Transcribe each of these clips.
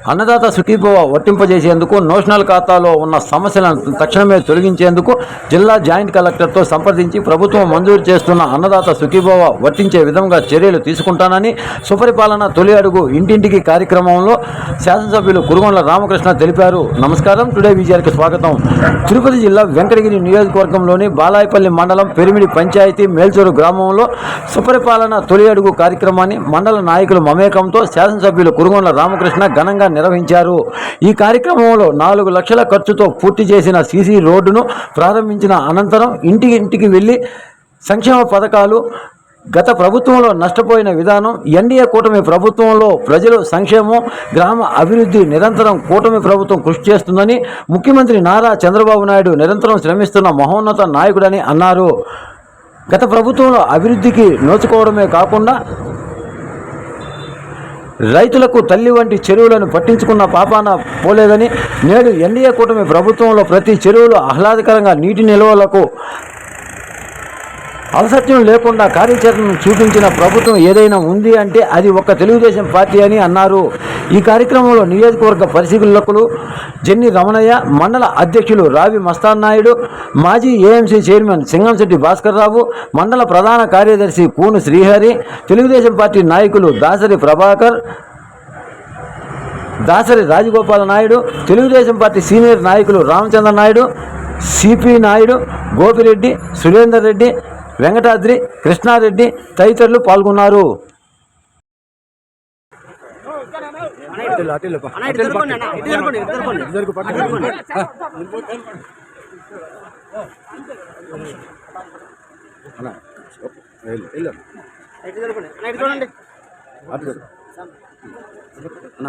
Annadata Sukhibhava వర్తింపజేసేందుకు notional ఖాతాలో ఉన్న సమస్యలను తక్షణమే తొలగించేందుకు జిల్లా జాయింట్ కలెక్టర్తో సంప్రదించి ప్రభుత్వం మంజూరు చేస్తున్న అన్నదాత సుఖీభవ వర్తించే విధంగా చర్యలు తీసుకుంటానని సుపరిపాలన తొలి అడుగు ఇంటింటికి కార్యక్రమంలో శాసనసభ్యులు కురుగొండ్ల రామకృష్ణ తెలిపారు. నమస్కారం. టుడే విజయానికి స్వాగతం. తిరుపతి జిల్లా వెంకటగిరి నియోజకవర్గంలోని బాలాయపల్లి మండలం పెరిమిడి పంచాయతీ మేల్చూరు గ్రామంలో సుపరిపాలన తొలి అడుగు కార్యక్రమాన్ని మండల నాయకులు మమేకంతో శాసనసభ్యులు కురుగొండ్ల రామకృష్ణ ఘనంగా నిర్వహించారు. ఈ కార్యక్రమంలో నాలుగు లక్షల ఖర్చుతో పూర్తి చేసిన సీసీ రోడ్డును ప్రారంభించిన అనంతరం ఇంటి ఇంటికి వెళ్ళి సంక్షేమ పథకాలు గత ప్రభుత్వంలో నష్టపోయిన విధానం ఎన్డీఏ కూటమి ప్రభుత్వంలో ప్రజలు సంక్షేమం గ్రామ అభివృద్ధి నిరంతరం కూటమి ప్రభుత్వం కృషి చేస్తుందని ముఖ్యమంత్రి నారా చంద్రబాబు నాయుడు నిరంతరం శ్రమిస్తున్న మహోన్నత నాయకుడని అన్నారు. గత ప్రభుత్వంలో అభివృద్ధికి నోచుకోవడమే కాకుండా రైతులకు తల్లి వంటి చెరువులను పట్టించుకున్న పాపాన పోలేదని నేడు ఎన్డీఏ కూటమి ప్రభుత్వంలో ప్రతి చెరువులో ఆహ్లాదకరంగా నీటి నిల్వలకు అలసత్యం లేకుండా కార్యాచరణను చూపించిన ప్రభుత్వం ఏదైనా ఉంది అంటే అది ఒక్క తెలుగుదేశం పార్టీ అని అన్నారు. ఈ కార్యక్రమంలో నియోజకవర్గ పరిశీలకులు జెన్ని రమణయ్య మండల అధ్యక్షులు రావి మస్తాన్ నాయుడు మాజీ ఏఎంసీ చైర్మన్ సింగంశెట్టి భాస్కర్ రావు మండల ప్రధాన కార్యదర్శి కూను శ్రీహరి తెలుగుదేశం పార్టీ నాయకులు దాసరి ప్రభాకర్ దాసరి రాజగోపాల నాయుడు తెలుగుదేశం పార్టీ సీనియర్ నాయకులు రామచంద్ర నాయుడు సిపి నాయుడు గోపిరెడ్డి సురేందర్ రెడ్డి వెంకటాద్రి కృష్ణారెడ్డి తదితరులు పాల్గొన్నారు. అన్న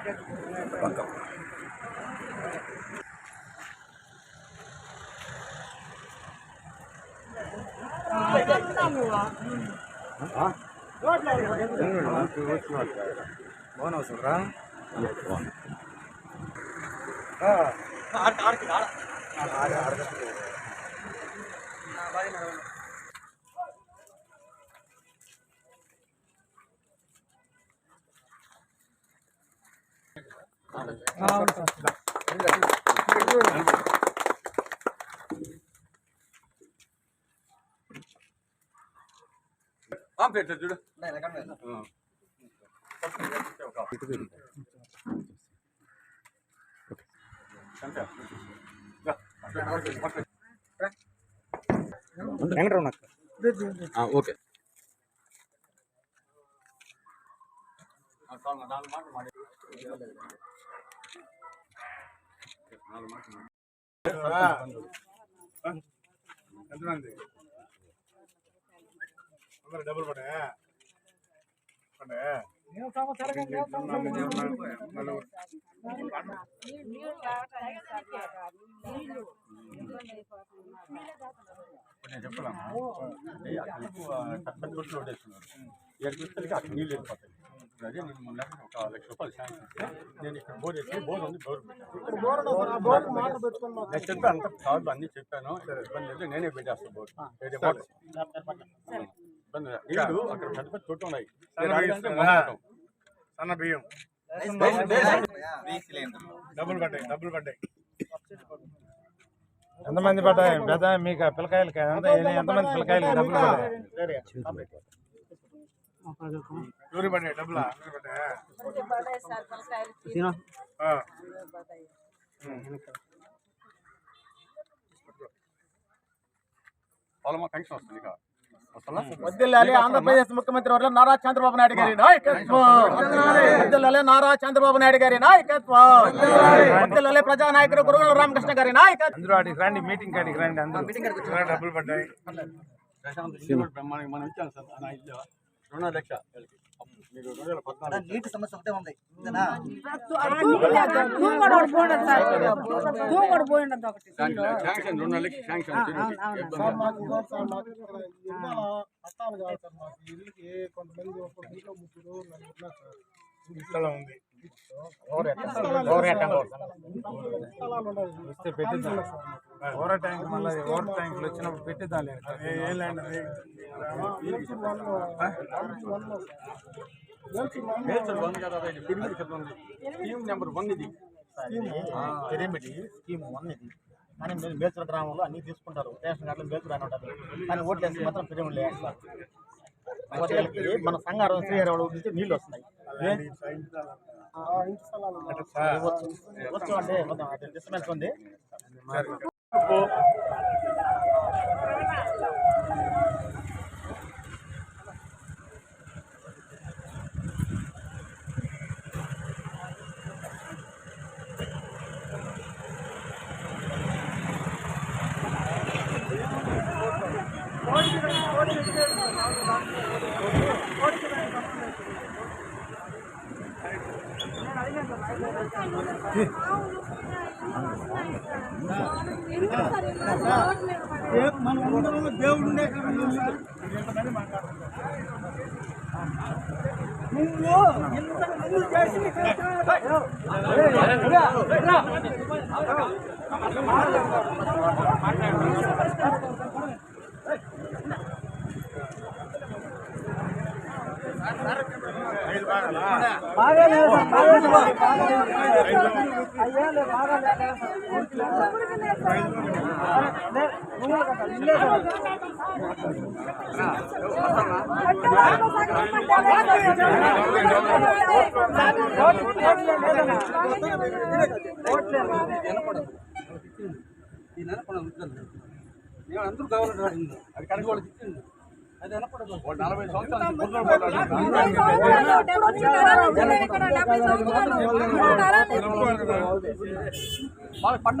అన్నా అటో అటో అన్న ఒక నిమిషం అన్న అర్థం లేదన్నా ఆ. ఆ, వచ్చి ఆ, ఓకే ఎంతమంది అందరు డబ్బులు పడ్డాయా పడ్డాయా నలుగురు. నేను చెప్పాలమ్మా అంటే అక్కడ ఎక్కువ తక్కువ కొట్లు ఓడేస్తున్నారు ఇక్కడ చూస్తే అక్కడ నీళ్ళు వెళ్ళిపోతాయి నేను మొన్న ఒక లక్ష రూపాయలు శాంక్షన్ ఇస్తే నేను ఇక్కడ బోర్ వేసి బోర్ ఉంది బోర్ నేను చెప్పాను అంత కాదు అన్ని చెప్పాను. ఇబ్బంది లేదు. నేనే పెట్టేస్తాను బోర్. వేరే బోర్ ఇబ్బంది లేదు. అక్కడ పెద్ద పెద్ద ఉన్నాయి. సన్న బియ్యం. డబ్బులు పడ్డాయి డబ్బులు పడ్డాయి ఎంతమంది పడ్డాయి పెద్ద మీకు పిల్లకాయలకి ఎన్ని- ఎంతమంది పిల్లకాయలకి డబ్బులు పడ్డాయి ఎవరు పడ్డాయి డబ్బులా ఎవరు పడ్డాయా? సీనా ఆ. వాళ్ళ మా పెన్షన్ వస్తుంది ఇక వస్తుందా వద్దిల్లాలి ఆంధ్రప్రదేశ్ ముఖ్యమంత్రి వర్ల నారా చంద్రబాబు నాయుడు గారి నాయకత్వం వద్దిల్లాలి నారా చంద్రబాబు నాయుడు గారి నాయకత్వం వద్దిల్లాలి ప్రజానాయకుడు గురుగుల రామకృష్ణ గారి నాయకత్వం అందరూ అడిగి రండి మీటింగ్ కాడికి రండి అందరూ ఎవరు డబ్బులు పడ్డాయి ప్రశాంత్ ఇల్లు కూడా మనకి మనం ఇచ్చాం సార్ నా ఇల్లు రెండున్నర లక్ష. మీరు రెండు వేల పద్నాలుగు నీటి సమస్య ఒకటే ఉంది? శాంక్షన్ శాంక్షన్ రెండున్నర లక్ష శాంక్షన్ తిరిగి. ఇబ్బంది లేదు. స్థలం ఉంది ఇస్తే పెట్టిద్దాం ఓవర్ ట్యాంక్ మళ్ళీ ఓవర్ ట్యాంకులు వచ్చినప్పుడు పెట్టిద్దాం లేదు ఏ ల్యాండ్ వన్ కదా స్కీమ్ నెంబర్ వన్ ఇది. స్కీమ్ వన్ ఇది. కానీ మీరు మేల్చల గ్రామంలో అన్ని తీసుకుంటారు. రేషన్ కార్డులు మేల్చలు అని ఉంటుంది కానీ ఓట్లు వేస్తే మాత్రం పిరమిడ్లు వేస్తారు. మన సంగారం శ్రీహరి నుంచి నీళ్ళు వస్తున్నాయి. వచ్చు వచ్చు అంటే మొత్తం డిస్టర్బెన్స్ ఉంది. ఈ నేను అందరూ కావాలంటే అది కనుక వాళ్ళకి ఇచ్చింది నలభై సంవత్సరాల పట్ట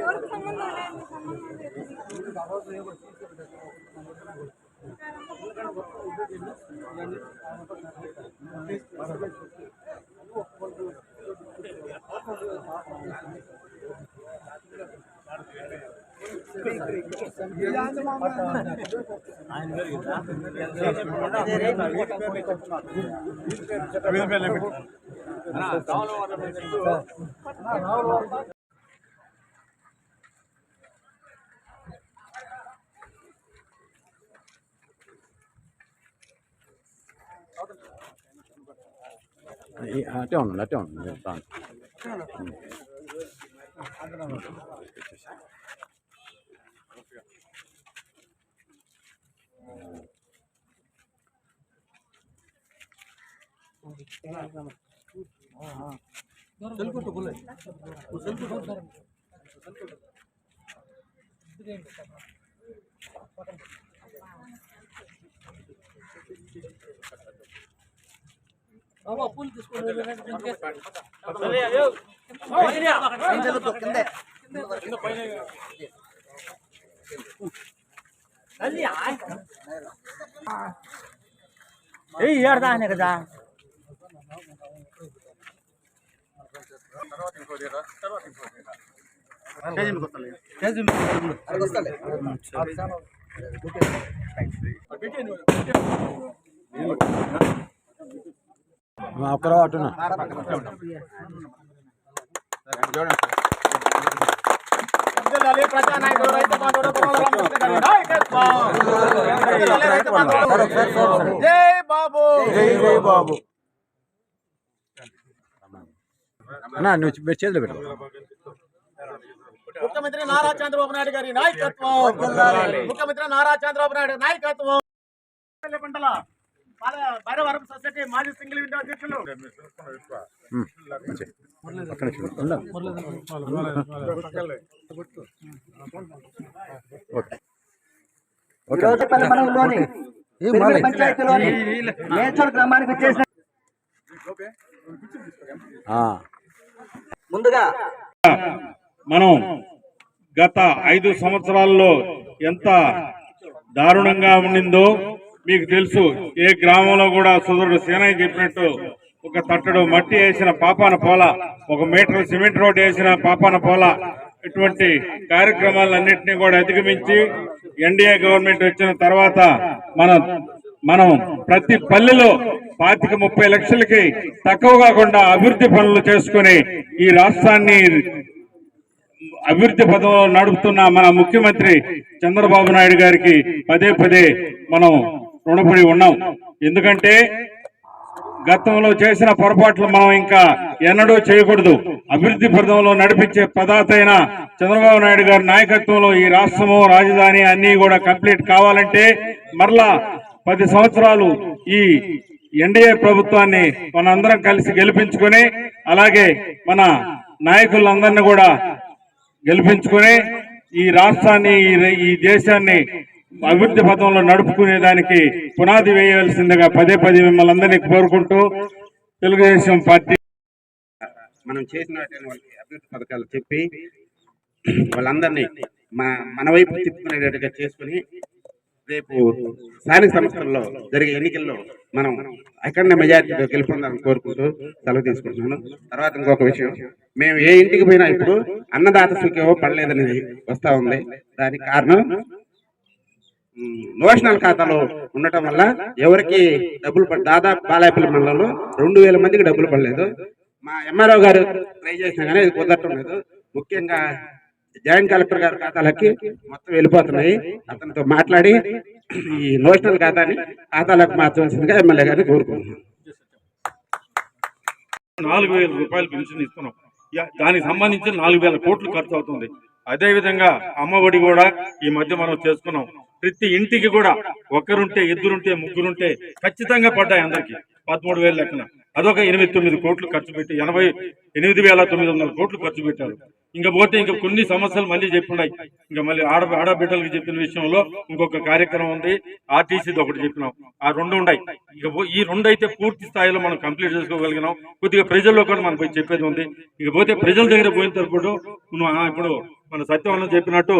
ఎవరికి సంబంధం లేదు. సంబంధం లేదు. వీళ్ళ పేర్లే పెట్టు. అన్నా, కావాలి వాళ్ళ పెట్టు. ఈ- అట్టే ఉండండి అట్టే ఉండండి చెప్తాను ఏం జరుగుతుందో కిందే ఏ ఏడదా కదా తర్వాత ఇంకో తీరా తర్వాత ఇంకో తీరా స్టేజ్ అటున్నా వర్ధిల్లాలి ప్రజానాయకుడు రైతు బంధువుడు కుమార రామకృష్ణ జై బాబు జై బాబు. అన్నా నువ్వు చేతులు పెట్టు ముఖ్యమంత్రి నారా చంద్రబాబు నాయుడు గారి నాయకత్వం. ముఖ్యమంత్రి నారా చంద్రబాబు నాయుడు నాయకత్వం. పంటల భైరవరం సొసైటీ మాజీ సింగిల్ విండో అధ్యక్షులు. పంచాయతీలోని గ్రామానికి వచ్చేసిన ఆ. ముందుగా మనం గత ఐదు సంవత్సరాల్లో ఎంత దారుణంగా ఉండిందో మీకు తెలుసు. ఏ గ్రామంలో కూడా సుదరుడు సేనయ్య చెప్పినట్టు ఒక తట్టడు మట్టి వేసిన పాపాన పోల ఒక మీటర్ సిమెంట్ రోడ్ వేసిన పాపాన పోల ఇటువంటి కార్యక్రమాలన్నింటినీ కూడా అధిగమించి ఎన్డీఏ గవర్నమెంట్ వచ్చిన తర్వాత మన మనం ప్రతి పల్లెలో పాతిక ముప్పై లక్షలకి తక్కువ కాకుండా అభివృద్ధి పనులు చేసుకుని ఈ రాష్ట్రాన్ని అభివృద్ధి పదంలో నడుపుతున్న మన ముఖ్యమంత్రి చంద్రబాబు నాయుడు గారికి పదే పదే మనం రుణపడి ఉన్నాం. ఎందుకంటే గతంలో చేసిన పొరపాట్లు మనం ఇంకా ఎన్నడూ చేయకూడదు. అభివృద్ధి పదంలో నడిపించే పదాతైన చంద్రబాబు నాయుడు గారి నాయకత్వంలో ఈ రాష్ట్రము రాజధాని అన్ని కూడా కంప్లీట్ కావాలంటే మరలా పది సంవత్సరాలు ఈ ఎన్డీఏ ప్రభుత్వాన్ని మనందరం కలిసి గెలిపించుకొని అలాగే మన నాయకులందరినీ కూడా గెలిపించుకొని ఈ రాష్ట్రాన్ని ఈ ఈ దేశాన్ని అభివృద్ధి పథంలో నడుపుకునే దానికి పునాది వేయవలసిందిగా పదే పదే మిమ్మల్ని అందరినీ కోరుకుంటూ తెలుగుదేశం పార్టీ మనం చేసినటువంటి అభివృద్ధి పథకాలు చెప్పి వాళ్ళందరినీ మన మన వైపు తిప్పుకునేటట్టుగా చేసుకుని రేపు స్థానిక సంస్థల్లో జరిగే ఎన్నికల్లో మనం అఖండ మెజార్టీతో గెలుపొందాలని కోరుకుంటూ సెలవు తీసుకుంటున్నాను. తర్వాత ఇంకొక విషయం మేము ఏ ఇంటికి పోయినా ఇప్పుడు అన్నదాత సుఖేవో పడలేదనేది వస్తూ ఉంది. దానికి కారణం నోషనల్ ఖాతాలో ఉండటం వల్ల ఎవరికి డబ్బులు దాదాపు బాలాయపల్లి మండలంలో రెండు వేల మందికి డబ్బులు పడలేదు. మా ఎంఆర్ఓ గారు ట్రై చేసినా కానీ కుదరటం లేదు. ముఖ్యంగా జాయింట్ కలెక్టర్ గారి ఖాతాలకి మొత్తం వెళ్ళిపోతున్నాయి. అతనితో మాట్లాడి ఈ నోషనల్ ఖాతాని ఖాతాలకు మార్చవలసిందిగా ఎమ్మెల్యే గారిని కోరుకుంటున్నాను. నాలుగు వేల రూపాయలు పెన్షన్ ఇస్తున్నాం. దానికి సంబంధించి నాలుగు వేల కోట్లు ఖర్చు అవుతుంది. అదే విధంగా అమ్మఒడి కూడా ఈ మధ్య మనం చేసుకున్నాం. ప్రతి ఇంటికి కూడా ఒకరుంటే ఇద్దరుంటే ముగ్గురుంటే ఖచ్చితంగా పడ్డాయి అందరికి. పదమూడు వేల లెక్కన. అదొక ఎనిమిది తొమ్మిది కోట్లు ఖర్చు పెట్టి ఎనభై ఎనిమిది వేల తొమ్మిది వందల కోట్లు ఖర్చు పెట్టారు. ఇంకా పోతే ఇంకా కొన్ని సమస్యలు మళ్ళీ చెప్పినాయి. ఇంకా మళ్ళీ ఆడ ఆడబిడ్డలకు చెప్పిన విషయంలో ఇంకొక కార్యక్రమం ఉంది. ఆర్టీసీది ఒకటి చెప్పినాం. ఆ రెండు ఉన్నాయి. ఇక ఈ రెండు అయితే పూర్తి స్థాయిలో మనం కంప్లీట్ చేసుకోగలిగినాం. కొద్దిగా ప్రజల్లో కూడా మనం పోయి చెప్పేది ఉంది. ఇక పోతే ప్రజల దగ్గర పోయిన తరపుడు నువ్వు ఇప్పుడు మన సత్యవన్న చెప్పినట్టు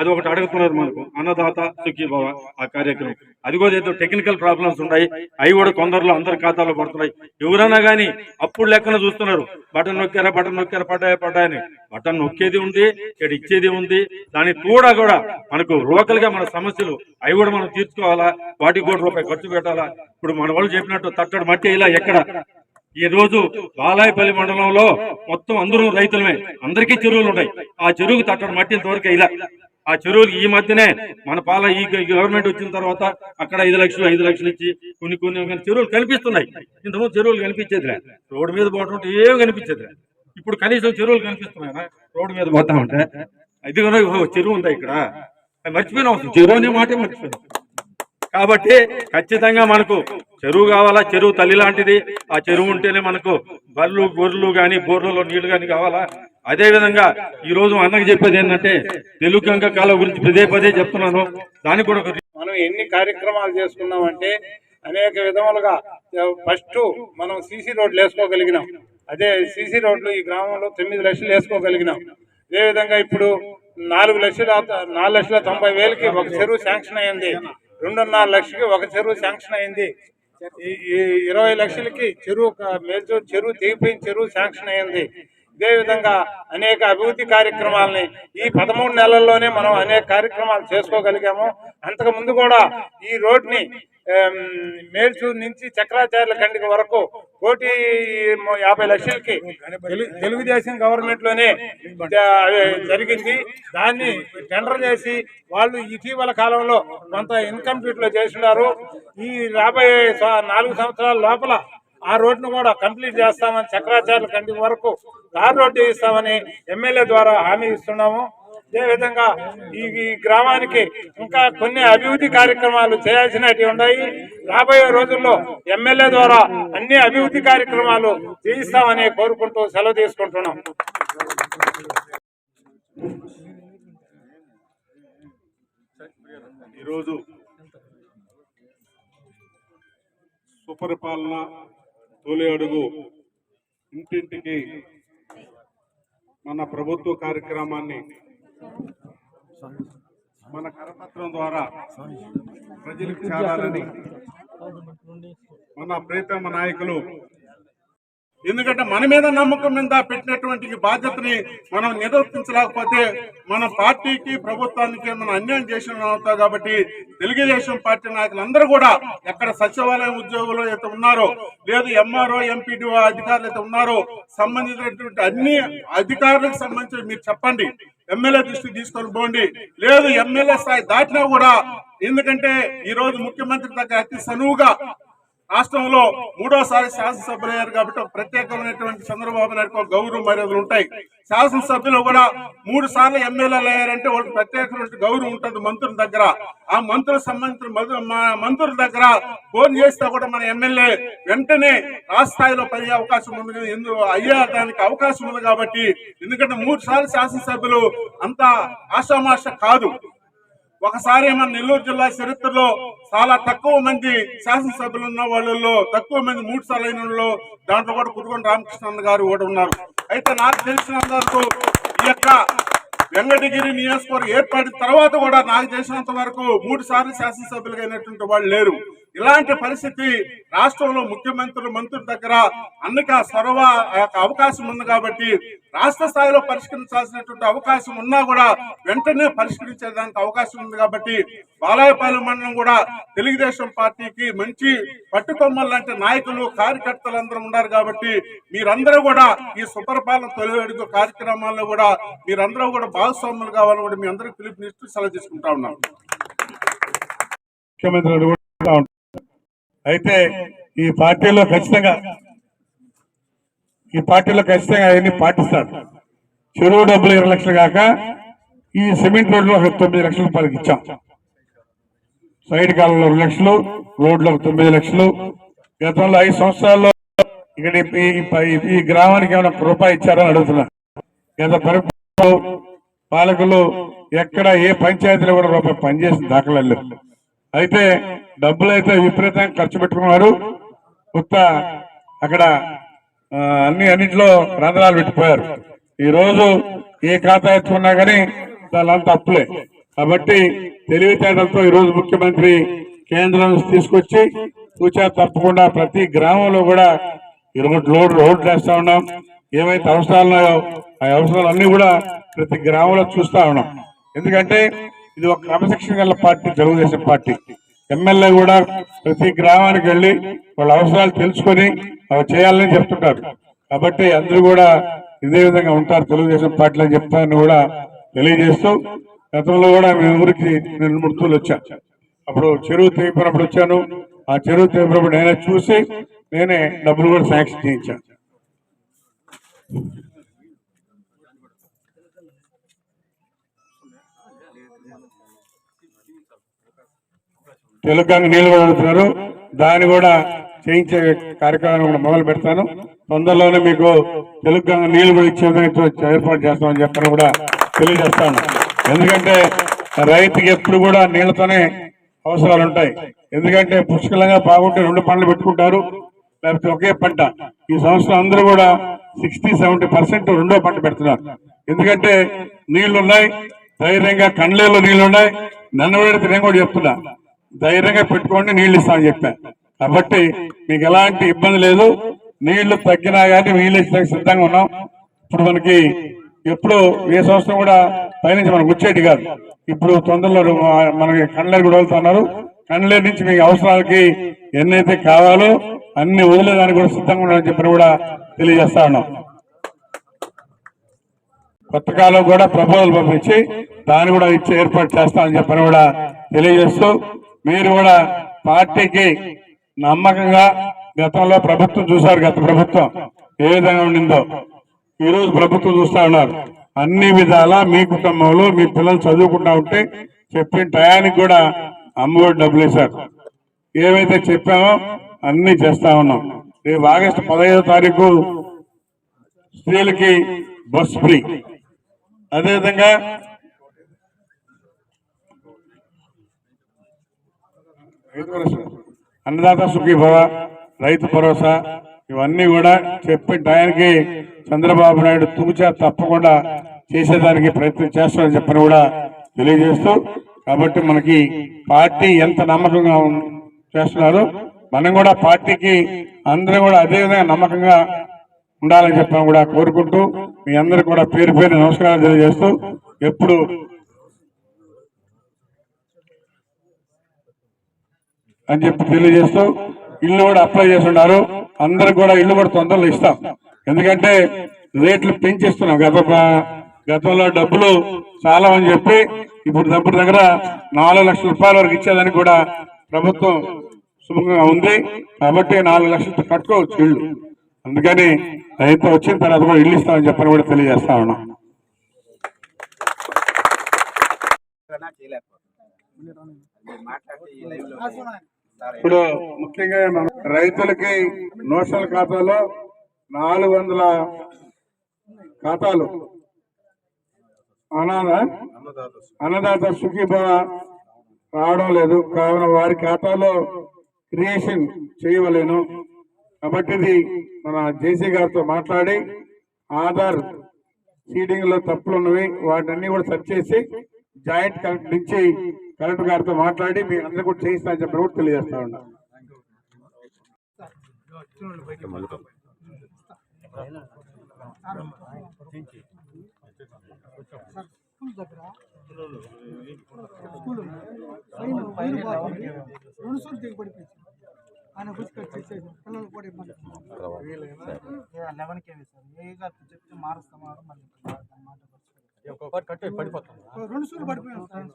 అది ఒకటి అడుగుతున్నారు మనకు. అన్నదాత సుఖీభవ ఆ కార్యక్రమం. అది కూడా ఏదో టెక్నికల్ ప్రాబ్లమ్స్ ఉన్నాయి. అవి కూడా కొందరిలో అందరి ఖాతాలో పడుతున్నాయి. ఎవరైనా కానీ అప్పుడు లెక్కన చూస్తున్నారు. బటన్ నొక్కారా బటన్ నొక్కారా పడ్డాయా పడ్డాయని. బటన్ నొక్కేది ఉంది ఇక్కడ ఇచ్చేది ఉంది. దాని కూడా కూడా మనకు లోకల్గా మన సమస్యలు అవి కూడా మనం తీర్చుకోవాలా? వాటికి కూడా రూపాయి ఖర్చు పెట్టాలా? ఇప్పుడు మన వాళ్ళు చెప్పినట్టు తట్టడు మట్టి ఇలా ఎక్కడ? ఈ రోజు బాలాయపల్లి మండలంలో మొత్తం అందరూ రైతులమే. అందరికీ చెరువులు ఉన్నాయి. ఆ చెరువుకు తట్టడం మట్టి ఇంతవరకు ఇలా. ఆ చెరువులు ఈ మధ్యనే మన పాల ఈ గవర్నమెంట్ వచ్చిన తర్వాత అక్కడ ఐదు లక్షలు ఐదు లక్షలు ఇచ్చి కొన్ని కొన్ని చెరువులు కనిపిస్తున్నాయి. ఇంతకుముందు చెరువులు కనిపించేదిలే. రోడ్డు మీద పోవటం ఏం కనిపించేదిలే. ఇప్పుడు కనీసం చెరువులు కనిపిస్తున్నాయి? రోడ్డు మీద పోతా ఉంటే. ఇది కూడా చెరువు ఉందా ఇక్కడ? మర్చిపోయిన చెరువు అనే మాటే మర్చిపోయినాం కాబట్టి ఖచ్చితంగా మనకు చెరువు కావాలా? చెరువు తల్లి లాంటిది. ఆ చెరువు ఉంటేనే మనకు బర్రెలు గొర్రెలు గాని బోర్లలో నీళ్ళు కానీ కావాలా? అదే విధంగా ఈ రోజు అన్నకు చెప్పేది ఏంటంటే తెలుగు గంగ కాలం గురించి పదే పదే చెప్తున్నాను. దానికి కూడా మనం ఎన్ని కార్యక్రమాలు చేసుకున్నామంటే అనేక విధములుగా ఫస్ట్ మనం సీసీ రోడ్లు వేసుకోగలిగినాం. అదే సీసీ రోడ్లు ఈ గ్రామంలో తొమ్మిది లక్షలు వేసుకోగలిగినాం. అదేవిధంగా ఇప్పుడు నాలుగు లక్షల నాలుగు లక్షల తొంభై వేలకి ఒక చెరువు శాంక్షన్ అయింది. రెండున్నర లక్షలకి ఒక చెరువు శాంక్షన్ అయింది. ఇరవై లక్షలకి చెరువు క- మేల్చూరు చెరువు తెగిపోయిన చెరువు శాంక్షన్ అయింది. అదేవిధంగా అనేక అభివృద్ధి కార్యక్రమాలని ఈ పదమూడు నెలల్లోనే మనం అనేక కార్యక్రమాలు చేసుకోగలిగాము. అంతకు ముందు కూడా ఈ రోడ్ని మేల్చూరు నుంచి చక్రాచార్యుల కండికి వరకు కోటి యాభై లక్షలకి తెలుగుదేశం గవర్నమెంట్లోనే జరిగింది. దాన్ని టెండర్ చేసి వాళ్ళు ఇటీవల కాలంలో కొంత ఇన్కంప్లీట్లో చేసినారు ఈ రాబోయే స- నాలుగు సంవత్సరాల లోపల ఆ రోడ్డును కూడా కంప్లీట్ చేస్తామని చక్రాచార్య కంటి వరకు తార్ రోడ్డు ఇస్తామని ఎమ్మెల్యే ద్వారా హామీ ఇస్తున్నాము. అదే విధంగా ఈ ఈ గ్రామానికి ఇంకా కొన్ని అభివృద్ధి కార్యక్రమాలు చేయాల్సినవి ఉన్నాయి. రాబోయే రోజుల్లో ఎమ్మెల్యే ద్వారా అన్ని అభివృద్ధి కార్యక్రమాలు చేయిస్తామని కోరుకుంటూ సెలవు తీసుకుంటున్నాం. ఈరోజు సుపరిపాలన తొలి అడుగు. ఇంటింటికి మన ప్రభుత్వ కార్యక్రమాన్ని మన కరపత్రం ద్వారా ప్రజలకు చేరాలని మన ప్రీతమ నాయకులు ఎందుకంటే మన మీద నమ్మకం మీద పెట్టినటువంటి బాధ్యతని మనం నిర్వర్తించలేకపోతే మన పార్టీకి ప్రభుత్వానికి మనం అన్యాయం చేసిన అవుతాం కాబట్టి తెలుగుదేశం పార్టీ నాయకులందరూ కూడా ఎక్కడ సచివాలయం ఉద్యోగులు అయితే ఉన్నారో లేదు ఎంఆర్ఓ ఎంపీడీఓ అధికారులు అయితే ఉన్నారో సంబంధించినటువంటి అన్ని అధికారులకు సంబంధించి మీరు చెప్పండి. ఎమ్మెల్యే దృష్టికి తీసుకొని పోండి. లేదు ఎమ్మెల్యే స్థాయి దాటినా కూడా ఎందుకంటే ఈ రోజు ముఖ్యమంత్రి దగ్గర అతి సనువుగా రాష్ట్రంలో మూడోసారి శాసనసభ్యులు అయ్యారు కాబట్టి ఒక ప్రత్యేకమైనటువంటి చంద్రబాబు నాయుడు ఒక గౌరవ మర్యాదలు ఉంటాయి. శాసనసభ్యులు కూడా మూడు సార్లు ఎమ్మెల్యేలు అయ్యారంటే వాళ్ళకి ప్రత్యేకమైన గౌరవం ఉంటుంది మంత్రుల దగ్గర. ఆ మంత్రులకు సంబంధించిన మధు- మంత్రుల దగ్గర ఫోన్ చేస్తే కూడా మన ఎమ్మెల్యే వెంటనే రాష్ట్ర స్థాయిలో పడే అవకాశం ఉంది ఎందుకు అయ్యే దానికి అవకాశం ఉంది కాబట్టి ఎందుకంటే మూడు సార్లు శాసనసభ్యులు అంత ఆషామాష కాదు. ఒకసారి మన నెల్లూరు జిల్లా చరిత్రలో చాలా తక్కువ మంది శాసనసభ్యులు ఉన్న వాళ్ళలో తక్కువ మంది మూడు సార్లు అయిన వాళ్ళలో దాంట్లో కూడా కుదుగొండ రామకృష్ణ గారు కూడా ఉన్నారు. అయితే నాకు తెలిసినంత వరకు ఈ యొక్క వెంకటగిరి నియోజకవర్గం ఏర్పడిన తర్వాత కూడా నాకు తెలిసినంత వరకు మూడు సార్లు శాసనసభ్యులుగా అయినటువంటి వాళ్ళు లేరు. ఇలాంటి పరిస్థితి రాష్ట్రంలో ముఖ్యమంత్రులు మంత్రుల దగ్గర అన్నిక సొరవ యొక్క అవకాశం ఉంది కాబట్టి రాష్ట్ర స్థాయిలో పరిష్కరించాల్సినటువంటి అవకాశం ఉన్నా కూడా వెంటనే పరిష్కరించేదానికి అవకాశం ఉంది కాబట్టి బాలాయపాలెం మండలం కూడా తెలుగుదేశం పార్టీకి మంచి పట్టుకొమ్మలు లాంటి నాయకులు కార్యకర్తలు అందరూ ఉన్నారు కాబట్టి మీరందరూ కూడా ఈ సుపరిపాలన తొలి అడుగు కార్యక్రమాల్లో కూడా మీరందరూ కూడా భాగస్వాములు కావాలని కూడా మీ అందరికీ పిలుపునిస్తూ సెలవు తీసుకుంటా ఉన్నాం. ముఖ్యమంత్రి అయితే ఈ పార్టీలో ఖచ్చితంగా ఈ పార్టీలో ఖచ్చితంగా అవన్నీ పాటిస్తారు. చెరువు డబ్బులు ఇరవై లక్షలు కాక ఈ సిమెంట్ రోడ్లు ఒక తొమ్మిది లక్షల రూపాయలకి ఇచ్చాం. సైడ్ కాలంలో రెండు లక్షలు రోడ్లు ఒక తొమ్మిది లక్షలు. గతంలో ఐదు సంవత్సరాల్లో ఇక్కడ ఈ- ఈ- గ్రామానికి ఏమైనా రూపాయి ఇచ్చారని అడుగుతున్నా. గత పరిపాలకులు పాలకులు ఎక్కడ ఏ పంచాయతీలో కూడా రూపాయి పనిచేసిన దాఖలు అయితే డబ్బులు అయితే విపరీతంగా ఖర్చు పెట్టుకున్నారు. కొత్త అక్కడ అన్ని అన్నింటిలో రంధ్రాలు పెట్టిపోయారు ఈ రోజు ఏ ఖాతా ఎత్తుకున్నా కానీ దానింతా అప్పులే. కాబట్టి తెలివితేటలతో ఈరోజు ముఖ్యమంత్రి కేంద్రం తీసుకొచ్చి సూచన తప్పకుండా ప్రతి గ్రామంలో కూడా ఇరవై లోడ్ రోడ్లు వేస్తూ ఉన్నాం. ఏవైతే అవసరాలు ఉన్నాయో ఆ అవసరాలన్నీ కూడా ప్రతి గ్రామంలో చూస్తూ ఉన్నాం. ఎందుకంటే ఇది ఒక క్రమశిక్షణ గల పార్టీ తెలుగుదేశం పార్టీ. ఎమ్మెల్యే కూడా ప్రతి గ్రామానికి వెళ్ళి వాళ్ళ అవసరాలు తెలుసుకొని అవి చేయాలని చెప్తుంటారు. కాబట్టి అందరూ కూడా ఇదే విధంగా ఉంటారు తెలుగుదేశం పార్టీ అని చెప్తారని కూడా తెలియజేస్తూ గతంలో కూడా మీ ఊరికి రెండు మూడు తూర్లు వచ్చా. అప్పుడు చెరువు తెగిపోయినప్పుడు వచ్చాను. ఆ చెరువు తీపినప్పుడు నేనే చూసి నేనే డబ్బులు కూడా శాంక్షన్ చేయించాను తెలుగు నీళ్ళు కూడా అడుగుతున్నారు దాన్ని కూడా చేయించే కార్యక్రమాన్ని కూడా మొదలు పెడతాను. తొందరలోనే మీకు తెలుగు నీళ్ళు కూడా ఇచ్చే ఏర్పాటు చేస్తామని చెప్పని కూడా తెలియజేస్తాను. ఎందుకంటే రైతుకి ఎప్పుడు కూడా నీళ్ళతోనే అవసరాలు ఉంటాయి. ఎందుకంటే పుష్కలంగా బాగుంటే రెండు పంటలు పెట్టుకుంటారు. లేకపోతే ఒకే పంట. ఈ సంవత్సరం అందరూ కూడా సిక్స్టీ సెవెంటీ పర్సెంట్ రెండో పంట పెడుతున్నారు. ఎందుకంటే నీళ్ళున్నాయి. ధైర్యంగా కండ్లేలో నీళ్ళున్నాయి. నన్ను పెడితే నేను కూడా చెప్తున్నా. ధైర్యంగా పెట్టుకోండి నీళ్ళు ఇస్తామని చెప్పాను కాబట్టి మీకు ఎలాంటి ఇబ్బంది లేదు. నీళ్ళు తగ్గినా కానీ నీళ్ళు ఇచ్చడానికి సిద్ధంగా ఉన్నాం. ఇప్పుడు మనకి ఎప్పుడు ఏ సంవత్సరం కూడా పైనుంచి మనకు వచ్చేటి కాదు. ఇప్పుడు తొందరలో మనకి కండ్లేరు కూడా వెళ్తున్నారు కండ్లేరు నుంచి మీకు అవసరాలకి ఎన్నైతే కావాలో అన్ని వదిలేదానికి కూడా సిద్ధంగా ఉండాలని చెప్పి కూడా తెలియజేస్తా ఉన్నాం. కొత్త కాలం కూడా ప్రపోజల్ పంపించి దాన్ని కూడా ఇచ్చే ఏర్పాటు చేస్తామని చెప్పని కూడా తెలియజేస్తూ మీరు కూడా పార్టీకి నమ్మకంగా గతంలో ప్రభుత్వం చూశారు గత ప్రభుత్వం ఏ విధంగా ఉండిందో. ఈరోజు ప్రభుత్వం చూస్తా ఉన్నారు. అన్ని విధాలా మీ కుటుంబంలో మీ పిల్లలు చదువుకుంటా ఉంటే చెప్పిన టయానికి కూడా అమ్మఒడి డబ్బులు వేశారు. ఏవైతే చెప్పామో అన్ని చేస్తా ఉన్నాం. రేపు ఆగస్టు పదహైదో తారీఖు స్త్రీలకి బస్ ఫ్రీ. అదేవిధంగా రైతు భరోసా, అన్నదాత సుఖీభవ రైతు భరోసా ఇవన్నీ కూడా చెప్పి టయానికి చంద్రబాబు నాయుడు తూచా తప్పకుండా చేసేదానికి ప్రయత్నం చేస్తామని చెప్పని కూడా తెలియజేస్తూ కాబట్టి మనకి పార్టీ ఎంత నమ్మకంగా చేస్తున్నారు చేస్తున్నారో మనం కూడా పార్టీకి అందరం కూడా అదేవిధంగా నమ్మకంగా ఉండాలని చెప్పని కూడా కోరుకుంటూ మీ అందరికి కూడా పేరు పేరు నమస్కారాలు తెలియజేస్తూ ఎప్పుడు అని చెప్పి తెలియజేస్తూ ఇల్లు కూడా అప్లై చేస్తున్నారు. అందరికి కూడా ఇల్లు కూడా తొందరలో ఇస్తాం. ఎందుకంటే రేట్లు పెంచిస్తున్నాం. గత గతంలో డబ్బులు చాలా అని చెప్పి ఇప్పుడు డబ్బుల దగ్గర నాలుగు లక్షల రూపాయల వరకు ఇచ్చేదానికి కూడా ప్రభుత్వం సుముఖంగా ఉంది. కాబట్టి నాలుగు లక్షలు కట్టుకోవచ్చు ఇల్లు. అందుకని రైతు వచ్చిన తర్వాత కూడా ఇల్లు ఇస్తామని చెప్పని కూడా తెలియజేస్తా ఉన్నాం. ఇప్పుడు ముఖ్యంగా మన రైతులకి నోషల్ ఖాతాలో నాలుగు వందల ఖాతాలు. అనాథ అన్నదాత సుఖీభవ రావడం లేదు. కావున వారి ఖాతాలో క్రియేషన్ చేయవలేను. కాబట్టి ఇది మన జేసీ గారితో మాట్లాడి ఆధార్ సీడింగ్లో తప్పులు ఉన్నవి వాటిని కూడా సెర్చ్ చేసి జాయింట్ కలెక్టర్ నుంచి కలెక్టర్ గారితో మాట్లాడి మీ అందరూ కూడా చేయిస్తా అని చెప్పి కూడా తెలియజేస్తా ఉన్నా. ఆయన గుర్తుకొచ్చి చేసేది పిల్లలు కూడా ఇబ్బంది లెవెన్ కేవీ సార్ ఏ గారు చెప్తే మారుస్తామారు మళ్ళీ మాట ఒక్కొక్కటి కట్టి పడిపోతుంది. రెండు సూర్లు పడిపోయాయి సార్.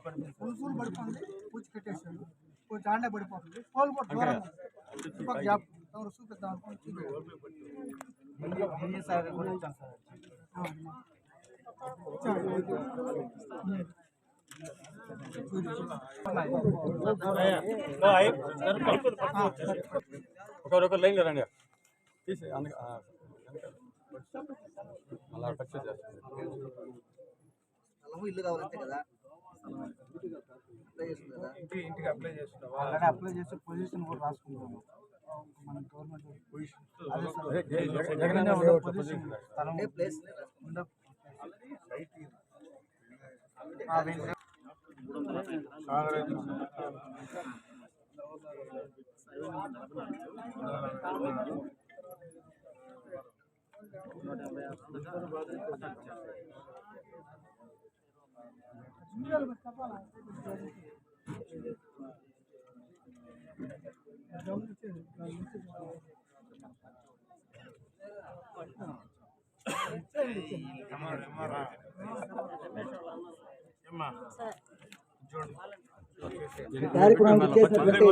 రెండు సూర్లు పడిపోయింది. పూచి కట్టేసాడు పూచి ఆండే పడిపోతుంది. పోలు కూడా దూరం ఉంది. ఒక గ్యాప్ ఎవరు చూపిద్దాం అనుకుని సార్ ఒకరొకరు లైన్ రండి. తీసి అందుకు అలా పర్చేజ్ చేస్తాను ఇల్లు కావాలంతే కదా. అప్లై చేస్తుంది కదా ఇంటికి అప్లై చేస్తున్నావా అప్లై చేసి పొజిషన్ కూడా రాసుకుంటాము. మన గవర్నమెంట్ పొజిషన్ అదే సార్ అదే జగన్- జగన్- జగన్ జగన్ అన్న ఉన్న పొజిషన్ స్థలం అంటే ప్లేస్ ఉండ ఆ, వీళ్ళు- కార్యక్రమం చేసినటువంటి